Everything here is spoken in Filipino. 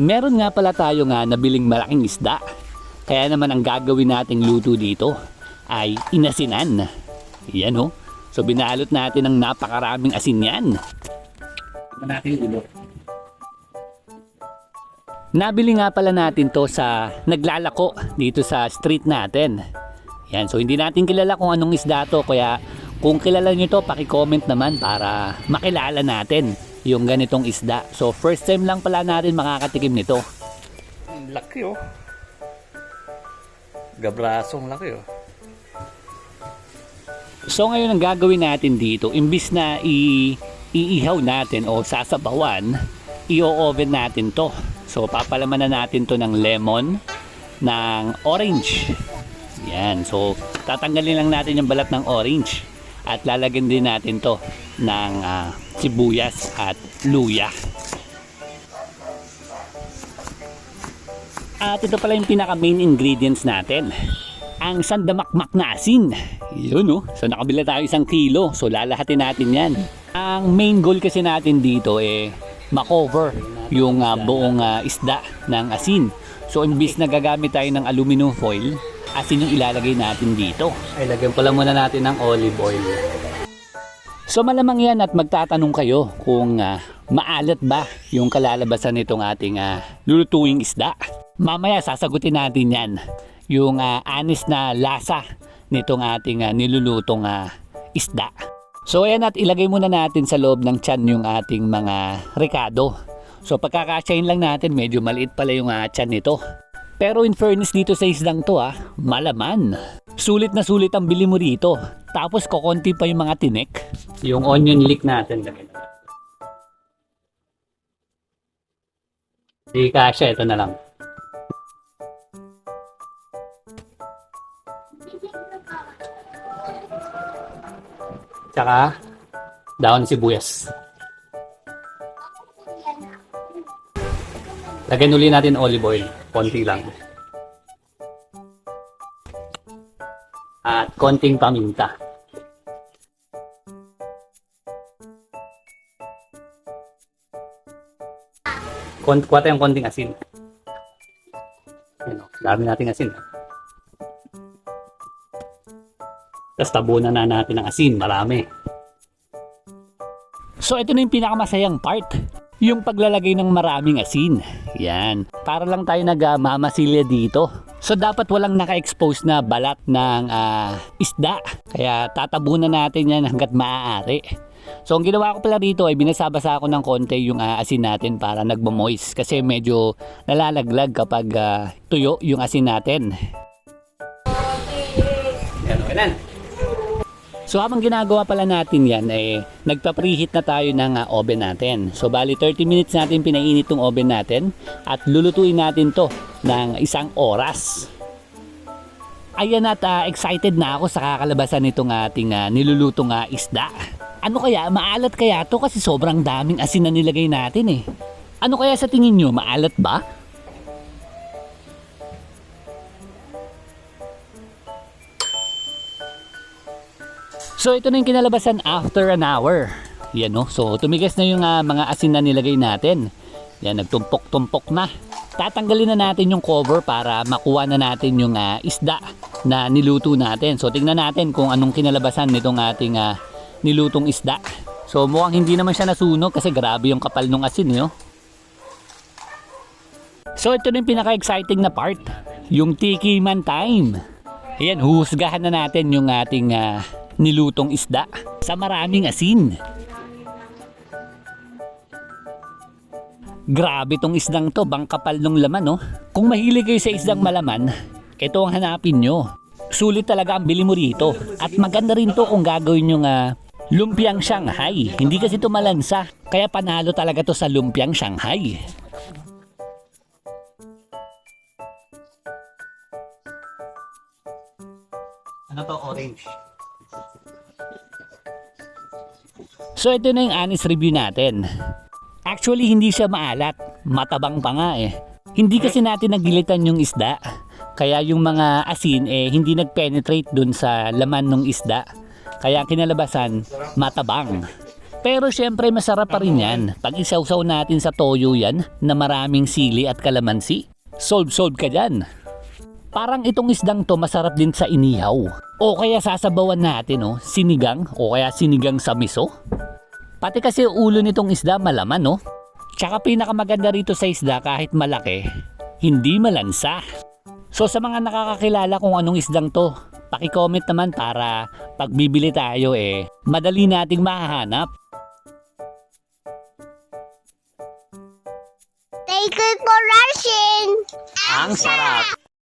Meron nga pala tayo nga nabiling malaking isda. Kaya naman ang gagawin nating luto dito ay inasinan. Yan ho. So binalot natin ng napakaraming asin yan. Natin ulo. Nabili nga pala natin to sa naglalako dito sa street natin. Yan, so hindi natin kilala kung anong isda to kaya kung kilala nyo to, paki-comment naman para makilala natin yung ganitong isda. So first time lang pala natin makakatikim nito. Laki oh. Gabrasong laki oh. So ngayon ang gagawin natin dito, imbis na i iihaw natin o sasabawan, i-oven natin to. So papalaman na natin to ng lemon, ng orange. Yan, so tatanggalin lang natin yung balat ng orange at lalagyan din natin to ng ah, sibuyas at luya. At ito pala yung pinaka main ingredients natin. Ang sandamakmak na asin. Yun oh. So nakabila tayo isang kilo. So lalahatin natin yan. Ang main goal kasi natin dito eh makover yung ah, buong ah, isda ng asin. So imbis na gagamit tayo ng aluminum foil, asin yung ilalagay natin dito. Ay lagyan pala muna natin ng olive oil. So malamang yan at magtatanong kayo kung ah, maalat ba yung kalalabasan nitong ating ah, lulutuing isda. Mamaya sasagutin natin yan. Yung ah, anis na lasa nitong ating ah, nilulutong ah, isda. So ayan at ilagay muna natin sa loob ng tiyan yung ating mga rekado. So pagkakasyahin lang natin medyo maliit pala yung ah, tiyan nito. Pero in fairness dito sa isdang to ah, malaman. Sulit na sulit ang bili mo rito. Tapos kokonti pa yung mga tinik. Yung onion leek natin. Di kasya, ito na lang. Tsaka, daon sibuyas. Lagyan uli natin olive oil. Konti lang. At konting paminta. Kont kuha tayong konting asin. Ano, dami nating asin. Tapos tabunan na natin ng asin, marami. So ito na yung pinakamasayang part. Yung paglalagay ng maraming asin. Yan. Para lang tayo nagmamasilya dito. So dapat walang naka-expose na balat ng ah, isda. Kaya tatabunan natin yan hanggat maaari. So ang ginawa ko pala dito ay binasabasa ako ng konti yung ah, asin natin para nagmamoist. Kasi medyo nalalaglag kapag ah, tuyo yung asin natin. Yan, okay na. So habang ginagawa pala natin yan, eh, nagpa-preheat na tayo ng ah, oven natin. So bali 30 minutes natin pinainit tong oven natin at lulutuin natin to ng isang oras. Ayan at ah, excited na ako sa kakalabasan nitong ating ah, nilulutong ah, isda. Ano kaya, maalat kaya to kasi sobrang daming asin na nilagay natin eh. Ano kaya sa tingin nyo, maalat ba? So ito na yung kinalabasan after an hour. Yan no. So tumigas na yung ah, mga asin na nilagay natin. Yan nagtumpok-tumpok na. Tatanggalin na natin yung cover para makuha na natin yung ah, isda na niluto natin. So tingnan natin kung anong kinalabasan nitong ating ah, nilutong isda. So mukhang hindi naman siya nasunog kasi grabe yung kapal ng asin eh, oh. So ito na yung pinaka-exciting na part. Yung tiki man time. Ayan, huhusgahan na natin yung ating ah, nilutong isda sa maraming asin. Grabe tong isdang to, bang kapal nung laman no. Kung mahilig kayo sa isdang malaman, ito ang hanapin nyo. Sulit talaga ang bili mo rito. At maganda rin to kung gagawin yung ah, lumpiang Shanghai. Hindi kasi to malansa. Kaya panalo talaga to sa lumpiang Shanghai. Ano to? Orange. So ito na yung honest review natin. Actually hindi siya maalat, matabang pa nga eh. Hindi kasi natin nagilitan yung isda. Kaya yung mga asin eh hindi nagpenetrate dun sa laman ng isda. Kaya kinalabasan matabang. Pero syempre masarap pa rin yan pag isawsaw natin sa toyo yan na maraming sili at kalamansi. Solve-solve ka dyan. Parang itong isdang to masarap din sa inihaw. O kaya sasabawan natin oh, sinigang o kaya sinigang sa miso. Pati kasi ulo nitong isda malaman no. Tsaka pinakamaganda rito sa isda kahit malaki, hindi malansa. So sa mga nakakakilala kung anong isdang to, paki-comment naman para pag bibili tayo eh, madali nating mahahanap. Thank you for rushing. Ang sarap!